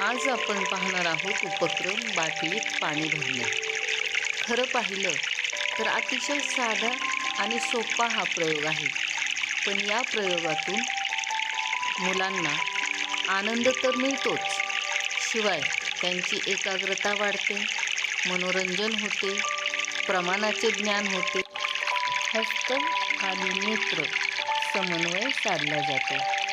आज आपण पाहणार आहोत उपक्रम बाटलीत पाणी भरणे. खरं पाहिलं तर अतिशय साधा आणि सोपा हा प्रयोग आहे. पण या प्रयोगातून मुलांना आनंद तर मिळतोच. शिवाय त्यांची एकाग्रता वाढते मनोरंजन होते प्रमाणाचे ज्ञान होते. हस्त आणि नेत्र समन्वय साधला जातो.